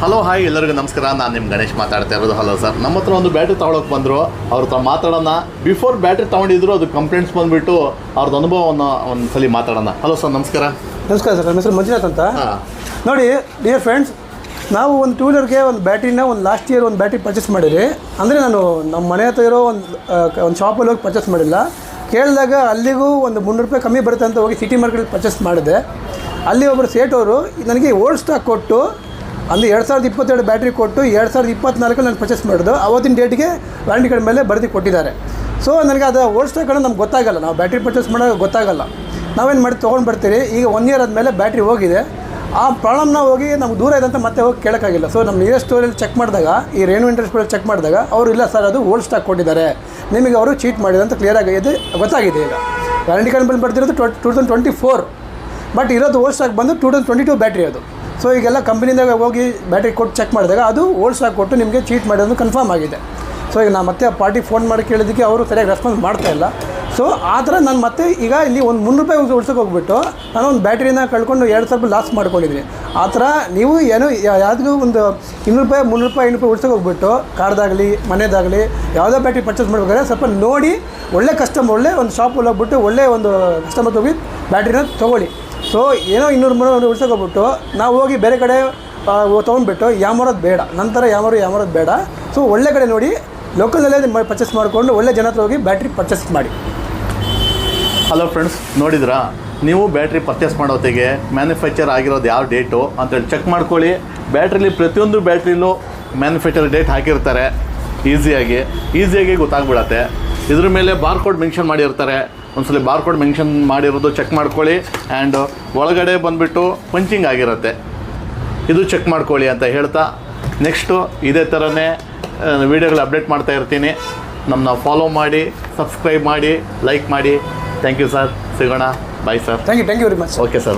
Hello hi ಎಲ್ಲರಿಗೂ ನಮಸ್ಕಾರ. ನಾನು ನಿಮ್ಮ ಗಣೇಶ್ ಮಾತಾಡ್ತಾ ಇರೋದು. ಹಲೋ ಸರ್ ನಮ್ಮ ಹತ್ರ ಒಂದು ಬ್ಯಾಟ್ರಿ ತೊಗೊಳಕ್ಕೆ ಬಂದರು. ಅವ್ರ ಹತ್ರ ಮಾತಾಡೋಣ. ಬಿಫೋರ್ ಬ್ಯಾಟ್ರಿ ತೊಗೊಂಡಿದ್ರು ಅದು ಕಂಪ್ಲೇಂಟ್ಸ್ ಬಂದುಬಿಟ್ಟು ಅವ್ರದ್ದು ಅನುಭವವನ್ನು ಒಂದು ಸಲ ಮಾತಾಡೋಣ. ಹಲೋ ಸರ್ ನಮಸ್ಕಾರ. ನಮಸ್ಕಾರ ಸರ್ ನಮ್ಮ ಹೆಸರು ಮಂಜುನಾಥ್ ಅಂತ. ನೋಡಿ ಡಿಯರ್ ಫ್ರೆಂಡ್ಸ್ ನಾವು ಒಂದು ಟೂ ವೀಲರ್ಗೆ ಒಂದು ಬ್ಯಾಟ್ರಿನ ಒಂದು ಲಾಸ್ಟ್ ಇಯರ್ ಒಂದು ಬ್ಯಾಟ್ರಿ ಪರ್ಚೇಸ್ ಮಾಡಿರಿ ಅಂದರೆ ನಾನು ನಮ್ಮ ಮನೆ ಹತ್ರ ಇರೋ ಒಂದು ಒಂದು ಶಾಪಲ್ಲಿ ಹೋಗಿ ಪರ್ಚೇಸ್ ಮಾಡಿಲ್ಲ. ಕೇಳಿದಾಗ ಅಲ್ಲಿಗೂ ಒಂದು ಮುನ್ನೂರು ರೂಪಾಯಿ ಕಮ್ಮಿ ಬರುತ್ತೆ ಅಂತ ಹೋಗಿ ಸಿಟಿ ಮಾರ್ಕೆಟಲ್ಲಿ ಪರ್ಚೇಸ್ ಮಾಡಿದೆ. ಅಲ್ಲಿ ಒಬ್ಬರು ಸೇಟವರು ನನಗೆ ಓಲ್ಡ್ ಸ್ಟಾಕ್ ಕೊಟ್ಟು ಅಂದರೆ ಎರಡು ಸಾವಿರದ ಇಪ್ಪತ್ತೆರಡು ಬ್ಯಾಟ್ರಿ ಕೊಟ್ಟು ಎರಡು ಸಾವಿರದ ಇಪ್ಪತ್ನಾಲ್ಕಲ್ಲಿ ನಾನು ಪರ್ಚೇಸ್ ಮಾಡಿದ್ದು. ಅವತ್ತಿನ ಡೇಟ್ಗೆ ವ್ಯಾರಂಟಿ ಕಾರ್ಡ್ ಮೇಲೆ ಬರೆದು ಕೊಟ್ಟಿದ್ದಾರೆ. ಸೊ ನನಗೆ ಅದು ಓಲ್ಡ್ ಸ್ಟಾಕ್ ನಮ್ಗೆ ಗೊತ್ತಾಗಲ್ಲ. ನಾವು ಬ್ಯಾಟ್ರಿ ಪರ್ಚೇಸ್ ಮಾಡೋದು ಗೊತ್ತಾಗಲ್ಲ. ನಾವೇನು ಮಾಡಿ ತೊಗೊಂಡು ಬರ್ತೀರಿ? ಈಗ ಒನ್ ಇಯರ್ ಆದಮೇಲೆ ಬ್ಯಾಟ್ರಿ ಹೋಗಿದೆ. ಆ ಪ್ರಾಬ್ಲಮ್ನ ಹೋಗಿ ನಮ್ಗೆ ದೂರ ಇದೆ ಅಂತ ಮತ್ತೆ ಹೋಗಿ ಕೇಳೋಕ್ಕಾಗಿಲ್ಲ. ಸೊ ನಮ್ಮ ನಿಯರ್ ಸ್ಟೋರಲ್ಲಿ ಚೆಕ್ ಮಾಡಿದಾಗ, ಈ ರೇಣು ಮೇಲೆ ಚೆಕ್ ಮಾಡಿದಾಗ, ಅವರು ಇಲ್ಲ ಸರ್ ಅದು ಓಲ್ಡ್ ಸ್ಟಾಕ್ ಕೊಟ್ಟಿದ್ದಾರೆ. ನಿಮಗೆ ಅವರು ಚೀಟ್ ಮಾಡಿದೆ ಅಂತ ಕ್ಲಿಯರ್ ಆಗಿದೆ, ಗೊತ್ತಾಗಿದೆ ಈಗ. ವ್ಯಾರಂಟಿ ಕಾರ್ಡ್ ಮೇಲೆ ಬರ್ತಿರೋದು twenty two thousand twenty four but ಇರೋದು ಓಲ್ಡ್ ಸ್ಟಾಕ್ ಬಂದು two thousand twenty two battery ಅದು. ಸೊ ಈಗೆಲ್ಲ ಕಂಪ್ನಿದಾಗ ಹೋಗಿ ಬ್ಯಾಟ್ರಿ ಕೊಟ್ಟು ಚೆಕ್ ಮಾಡಿದಾಗ ಅದು ಓಲ್ಡ್ ಸ್ಟಾಕ್ ಕೊಟ್ಟು ನಿಮಗೆ ಚೀಟ್ ಮಾಡಿರೋದು ಕನ್ಫರ್ಮ್ ಆಗಿದೆ. ಸೊ ಈಗ ನಾನು ಮತ್ತೆ ಆ ಪಾರ್ಟಿಗೆ ಫೋನ್ ಮಾಡಿ ಕೇಳಿದ್ದಕ್ಕೆ ಅವರು ಸರಿಯಾಗಿ ರೆಸ್ಪಾನ್ಸ್ ಮಾಡ್ತಾ ಇಲ್ಲ. ಸೊ ಆ ಥರ ನಾನು ಮತ್ತೆ ಈಗ ಇಲ್ಲಿ ಒಂದು ಮುನ್ನೂರು ರೂಪಾಯಿ ಉಳ್ಸೋಕೆ ಹೋಗ್ಬಿಟ್ಟು ನಾನು ಒಂದು ಬ್ಯಾಟ್ರಿನ ಕಳ್ಕೊಂಡು ಎರಡು ಸಾವಿರ ರೂಪಾಯಿ ಲಾಸ್ ಮಾಡ್ಕೊಂಡಿದ್ದೀನಿ. ಆ ಥರ ನೀವು ಏನು ಯಾವುದೂ ಒಂದು ಇನ್ನೂರು ರೂಪಾಯಿ, ಮುನ್ನೂರು ರೂಪಾಯಿ, ಐನೂರು ರೂಪಾಯಿ ಉಳ್ಸೋಕೆ ಹೋಗ್ಬಿಟ್ಟು ಕಾರ್ದಾಗಲಿ, ಮನೆದಾಗಲಿ ಯಾವುದೋ ಬ್ಯಾಟ್ರಿ ಪರ್ಚೇಸ್ ಮಾಡ್ಬೇಕಾದ್ರೆ ಸ್ವಲ್ಪ ನೋಡಿ ಒಳ್ಳೆ ಕಸ್ಟಮರ್ ಒಳ್ಳೆ ಒಂದು ಶಾಪಲ್ಲಿ ಹೋಗ್ಬಿಟ್ಟು ಒಳ್ಳೆ ಒಂದು ಕಸ್ಟಮರ್ ಹೋಗಿ ಬ್ಯಾಟ್ರಿನ ತೊಗೊಳ್ಳಿ. ಸೊ ಏನೋ ಇನ್ನೂರು ಮೂರು ಉಳ್ಸೋಕೆ ಹೋಗ್ಬಿಟ್ಟು ನಾವು ಹೋಗಿ ಬೇರೆ ಕಡೆ ತೊಗೊಂಡ್ಬಿಟ್ಟು ಯಾಮರೋದು ಬೇಡ. ನಂತರ ಯಾಮರು, ಯಾಮರೋದು ಬೇಡ. ಸೊ ಒಳ್ಳೆ ಕಡೆ ನೋಡಿ, ಲೋಕಲಲ್ಲೇ ಪರ್ಚೇಸ್ ಮಾಡಿಕೊಂಡು ಒಳ್ಳೆ ಜನ ಹೋಗಿ ಬ್ಯಾಟ್ರಿ ಪರ್ಚೇಸ್ ಮಾಡಿ. ಹಲೋ ಫ್ರೆಂಡ್ಸ್ ನೋಡಿದ್ರಾ? ನೀವು ಬ್ಯಾಟ್ರಿ ಪರ್ಚೇಸ್ ಮಾಡೋತ್ತಿಗೆ ಮ್ಯಾನುಫ್ಯಾಕ್ಚರ್ ಆಗಿರೋದು ಯಾವ ಡೇಟು ಅಂತೇಳಿ ಚೆಕ್ ಮಾಡ್ಕೊಳ್ಳಿ. ಬ್ಯಾಟ್ರಿಲಿ ಪ್ರತಿಯೊಂದು ಬ್ಯಾಟ್ರಿಲೂ ಮ್ಯಾನುಫ್ಯಾಕ್ಚರ್ ಡೇಟ್ ಹಾಕಿರ್ತಾರೆ. ಈಸಿಯಾಗಿ ಈಸಿಯಾಗಿ ಗೊತ್ತಾಗ್ಬಿಡತ್ತೆ. ಇದ್ರ ಮೇಲೆ ಬಾರ್ ಕೋಡ್ ಮೆನ್ಷನ್ ಮಾಡಿರ್ತಾರೆ. ಒಂದ್ಸಲ ಬಾರ್ ಕೋಡ್ ಮೆನ್ಷನ್ ಮಾಡಿರೋದು ಚೆಕ್ ಮಾಡ್ಕೊಳ್ಳಿ. ಆ್ಯಂಡ್ ಒಳಗಡೆ ಬಂದುಬಿಟ್ಟು ಪಂಚಿಂಗ್ ಆಗಿರುತ್ತೆ. ಇದು ಚೆಕ್ ಮಾಡ್ಕೊಳ್ಳಿ ಅಂತ ಹೇಳ್ತಾ. ನೆಕ್ಸ್ಟು ಇದೇ ಥರನೇ ವೀಡಿಯೋಗಳು ಅಪ್ಡೇಟ್ ಮಾಡ್ತಾ ಇರ್ತೀನಿ. ನಮ್ಮನ್ನ ಫಾಲೋ ಮಾಡಿ ಸಬ್ಸ್ಕ್ರೈಬ್ ಮಾಡಿ ಲೈಕ್ ಮಾಡಿ. ಥ್ಯಾಂಕ್ ಯು ಸರ್ ಸಿಗೋಣ. Bye sir thank you thank you very much okay sir